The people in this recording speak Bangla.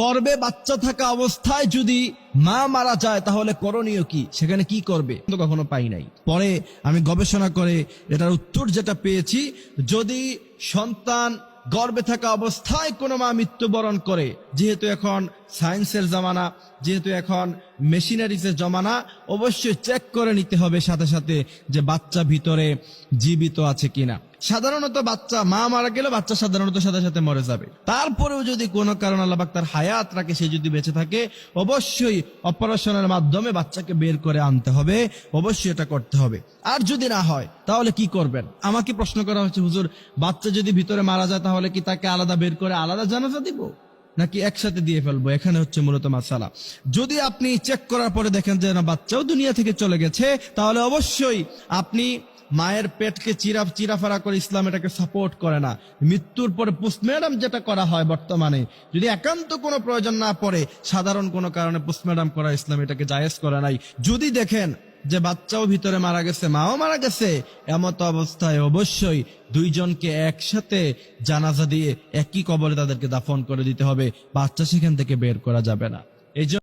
গর্বে বাচ্চা থাকা অবস্থায় যদি মা মারা যায়, তাহলে করণীয় কি? সেখানে কি করবে? কখনো পাই নাই। পরে আমি গবেষণা করে এটার উত্তর যেটা পেয়েছি, যদি সন্তান গর্বে থাকা অবস্থায় কোনো মা মৃত্যুবরণ করে, যেহেতু এখন সায়েন্সের জামানা, যেহেতু এখন মেশিনারিজের জমানা, অবশ্যই চেক করে নিতে হবে সাথে সাথে যে বাচ্চা ভিতরে জীবিত আছে কিনা। সাধারণত বাচ্চা, মা মারা গেলে বাচ্চা সাধারণত সাথে সাথে মরে যাবে। তারপরেও যদি কোনো কারণ আল্লাহ তার হায়াত রাখে, সে যদি বেঁচে থাকে, অবশ্যই অপারেশনের মাধ্যমে বাচ্চাকে বের করে আনতে হবে, অবশ্যই এটা করতে হবে। আর যদি না হয়, তাহলে কি করবেন? আমাকে প্রশ্ন করা হচ্ছে, হুজুর, বাচ্চা যদি ভিতরে মারা যায়, তাহলে কি তাকে আলাদা বের করে আলাদা জানাজা দিব? নাকি একসাথে দিয়ে ফেলব? এখানে হচ্ছে মূলত মাসালা। যদি আপনি চেক করার পরে দেখেন যে না, বাচ্চাও দুনিয়া থেকে চলে গেছে, তাহলে অবশ্যই আপনি মায়ের পেটকে চিরা চিরাফারা করে ইসলাম এটাকে সাপোর্ট করে না। মৃত্যুর পরে পোস্টম্যাডাম যেটা করা হয় বর্তমানে, যদি একান্ত কোনো প্রয়োজন না পড়ে, সাধারণ কোনো কারণে পোস্টম্যাডাম করা ইসলাম এটাকে জায়েজ করে নাই। যদি দেখেন যে বাচ্চাও ভিতরে মারা গেছে, মাও মারা গেছে, এমত অবস্থায় অবশ্যই দুইজনকে একসাথে জানাজা দিয়ে একই কবরে তাদেরকে দাফন করে দিতে হবে। বাচ্চা সেখান থেকে বের করা যাবে না। এই